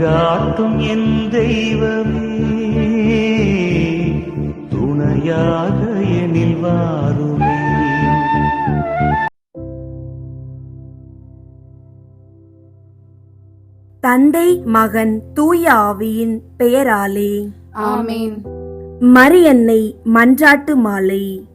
வழிகாட்டும் என் தெய்வமே துணையாக எனில் வாருமே. தந்தை மகன் தூய ஆவியின் பெயராலே. ஆமேன். மரியன்னை மன்றாட்டு மாலை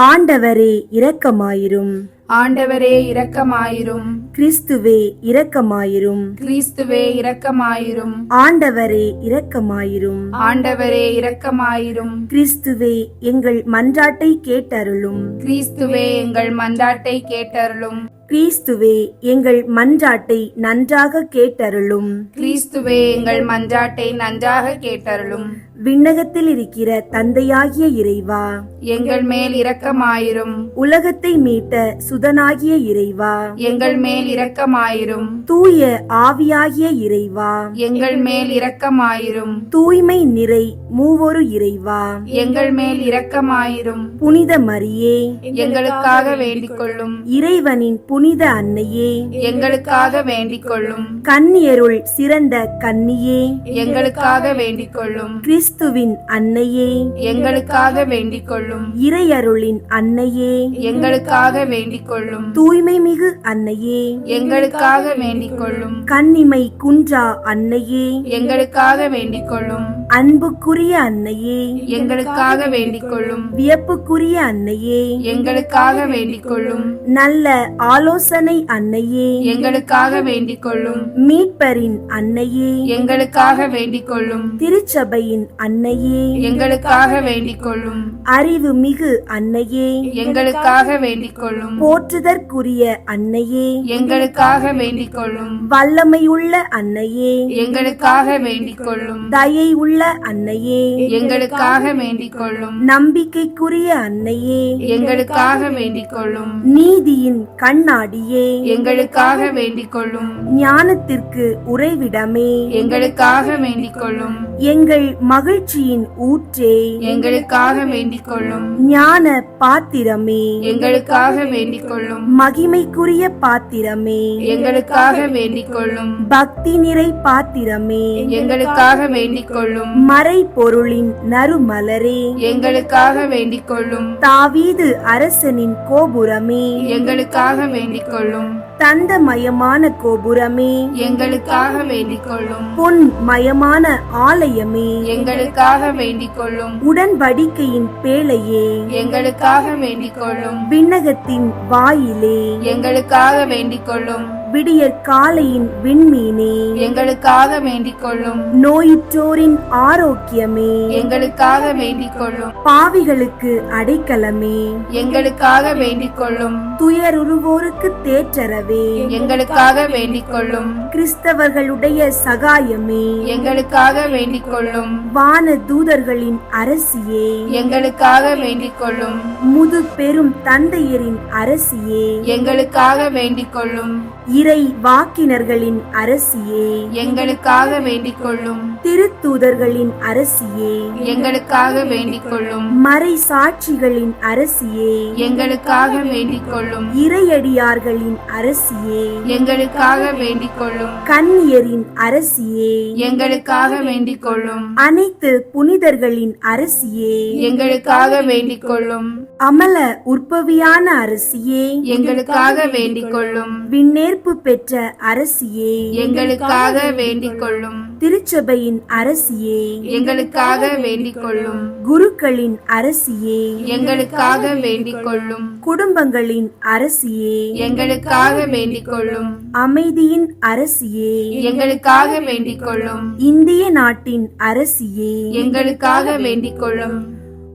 ஆண்டவரே இரக்கமாயிரும். ஆண்டவரே இரக்கமாயிரும். கிறிஸ்துவே இரக்கமாயிரும். கிறிஸ்துவே இரக்கமாயிரும். ஆண்டவரே இரக்கமாயிரும். ஆண்டவரே இரக்கமாயிரும். கிறிஸ்துவே எங்கள் மன்றாட்டை கேட்டருளும். கிறிஸ்துவே எங்கள் மன்றாட்டை கேட்டருளும். கிறிஸ்துவே எங்கள் மன்றாட்டை நன்றாக கேட்டருளும். கிறிஸ்துவே எங்கள் மன்றாட்டை நன்றாக கேட்டருளும். விண்ணகத்தில் இருக்கிற தந்தையாகிய இறைவா எங்கள் மேல் இரக்கமாயிரும். உலகத்தை மீட்ட சுதனாகிய இறைவா எங்கள் மேல் இரக்கமாயிரும். தூய ஆவியாகிய இறைவா எங்கள் மேல் இரக்கமாயிரும். தூய்மை நிறை மூவொரு இறைவா எங்கள் மேல் இரக்கமாயிரும். புனித மரியே எங்களுக்காக வேண்டிக் கொள்ளும் இறைவனின் புனித அன்னையே. எங்களுக்காக வேண்டிக் கொள்ளும் கன்னியருள் சிறந்த கன்னியே. எங்களுக்காக வேண்டிக் கொள்ளும் கிறிஸ்துவின் அன்னையே. எங்களுக்காக வேண்டிக் கொள்ளும் இறையருளின் அன்னையே. எங்களுக்காக வேண்டிக் கொள்ளும் தூய்மை மிகு அன்னையே. எங்களுக்காக வேண்டிக் கொள்ளும் கன்னிமை குன்றா அன்னையே. எங்களுக்காக வேண்டிக் கொள்ளும் அன்புக்குரிய அன்னையே. எங்களுக்காக வேண்டிக் கொள்ளும் வியப்புக்குரிய அன்னையே. எங்களுக்காக வேண்டிக் கொள்ளும் நல்ல ஆலோசனை அன்னையே. எங்களுக்காக வேண்டிக் கொள்ளும் மீட்பரின் அன்னையே. எங்களுக்காக வேண்டிக் கொள்ளும் திருச்சபையின் அன்னையே. எங்களுக்காக வேண்டிக் கொள்ளும் அறிவு மிகு அன்னையே. எங்களுக்காக வேண்டிக் கொள்ளும் போற்றுதற்குரிய அன்னையே. எங்களுக்காக வேண்டிக் கொள்ளும் வல்லமையுள்ள அன்னையே. எங்களுக்காக வேண்டிக் கொள்ளும் தயை உள்ள அன்னையே. எங்களுக்காக வேண்டிக் கொள்ளும் நம்பிக்கைக்குரிய அன்னையே. எங்களுக்காக வேண்டிக் கொள்ளும் நீதியின் கண்ணாடியே. எங்களுக்காக வேண்டிக் கொள்ளும் ஞானத்திற்கு உறைவிடமே. எங்களுக்காக வேண்டிக் கொள்ளும் எங்கள் மகிழ்ச்சியின் ஊற்றே. எங்களுக்காக வேண்டிக் கொள்ளும் ஞான பாத்திரமே. எங்களுக்காக வேண்டிக் கொள்ளும் மகிமைக்குரிய பாத்திரமே. எங்களுக்காக வேண்டிக் கொள்ளும் பக்தி நிறை பாத்திரமே. எங்களுக்காக வேண்டிக் கொள்ளும் மறை பொருளின் நறுமலரே. எங்களுக்காக வேண்டிக் கொள்ளும் தாவீது அரசனின் கோபுரமே. எங்களுக்காக வேண்டிக் கொள்ளும் தந்தமயமான கோபுரமே. எங்களுக்காக வேண்டிக் கொள்ளும் பொன் மயமான ஆலயமே. எங்களுக்காக வேண்டிக் கொள்ளும் உடன்படிக்கையின் பேழையே. எங்களுக்காக வேண்டிக் கொள்ளும் விண்ணகத்தின் வாயிலே. எங்களுக்காக வேண்டிக் கொள்ளும் விடியற் காலையின் விண்மீனே. எங்களுக்காக வேண்டிக் கொள்ளும் நோயுற்றோரின் ஆரோக்கியமே. எங்களுக்காக வேண்டிக் கொள்ளும் பாவிகளுக்கு அடைக்கலமே. எங்களுக்காக வேண்டிக் கொள்ளும் துயருருவோருக்கு தேற்றரவே எங்களுக்காக வேண்டிக் கொள்ளும் கிறிஸ்தவர்களுடைய சகாயமே. எங்களுக்காக வேண்டிக் கொள்ளும் வான தூதர்களின் அரசியே. எங்களுக்காக வேண்டிக் கொள்ளும் முது பெரும் தந்தையரின் அரசியே. எங்களுக்காக வேண்டிக் கொள்ளும் இறை வாக்கினர்களின் அரசியே. எங்களுக்காக வேண்டிக் கொள்ளும். திருத்தூதர்களின் அரசியே. எங்களுக்காக வேண்டிக் கொள்ளும் மறை சாட்சிகளின் அரசியே. எங்களுக்காக வேண்டிக் கொள்ளும் இறையடியார்களின் அரசியே. எங்களுக்காக வேண்டிக் கொள்ளும் கன்னியரின் அரசியே. எங்களுக்காக வேண்டிக் கொள்ளும் அனைத்து புனிதர்களின் அரசியே. எங்களுக்காக வேண்டிக் கொள்ளும் அமல உற்பவியான அரசியே. எங்களுக்காக வேண்டிக் கொள்ளும் விண்ணேற்பு பெற்ற அரசியே. எங்களுக்காக வேண்டிக் கொள்ளும் திருச்சபையின் அரசியே. எங்களுக்காக வேண்டிக் கொள்ளும் குருக்களின் அரசியே. எங்களுக்காக வேண்டிக் கொள்ளும் குடும்பங்களின் அரசியே. எங்களுக்காக வேண்டிக் கொள்ளும் அமைதியின் அரசியே. எங்களுக்காக வேண்டிக் கொள்ளும் இந்திய நாட்டின் அரசியே. எங்களுக்காக வேண்டிக் கொள்ளும்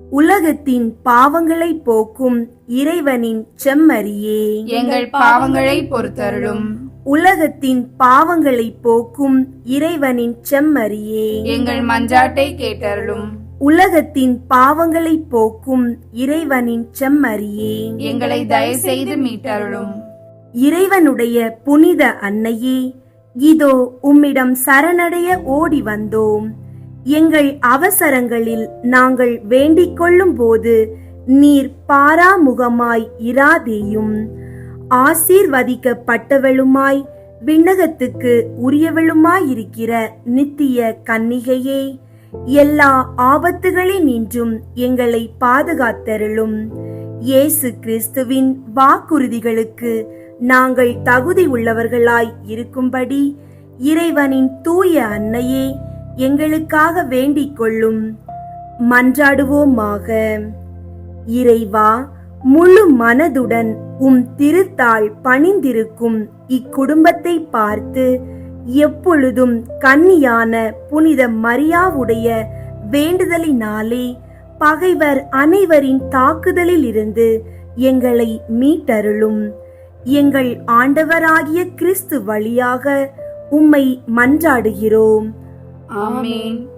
உலகத்தின் பாவங்களை போக்கும் இறைவனின் செம்மறியே. எங்கள் பாவங்களை பொறுத்தருளும். உலகத்தின் பாவங்களை போக்கும் இறைவனின் செம்மறியே. எங்கள் மன்றாட்டை கேட்டருளும். உலகத்தின் பாவங்களை போக்கும் இறைவனின் செம்மறியே. எங்களை தயவு செய்து மீட்டருளும். இறைவனுடைய புனித அன்னையே இதோ உம்மிடம் சரணடைய ஓடி வந்தோம். எங்கள் அவசரங்களில் நாங்கள் வேண்டிக் கொள்ளும் போது நீர் பாராமுகமாய் இராதேயும். ஆசீர்வதிக்கப்பட்டவளுமாய் விண்ணகத்துக்கு உரியவளுமாயிருக்கிற நித்திய கன்னிகையே எல்லா ஆபத்துகளினின்றும் எங்களை பாதுகாத்தருளும். இயேசு கிறிஸ்துவின் வாக்குறுதிகளுக்கு நாங்கள் தகுதி உள்ளவர்களாய் இருக்கும்படி இறைவனின் தூய அன்னையே எங்களுக்காக வேண்டிக் கொள்ளும். மன்றாடுவோமாக. இறைவா முழு மனதுடன் உம் திருத்தாள் பணிந்திருக்கும் இக்குடும்பத்தை பார்த்து எப்பொழுதும் கன்னியான புனித மரியாவுடைய வேண்டுதலினாலே பகைவர் அனைவரின் தாக்குதலில் இருந்து எங்களை மீட்டருளும். எங்கள் ஆண்டவராகிய கிறிஸ்து வழியாக உம்மை மன்றாடுகிறோம். ஆமென்.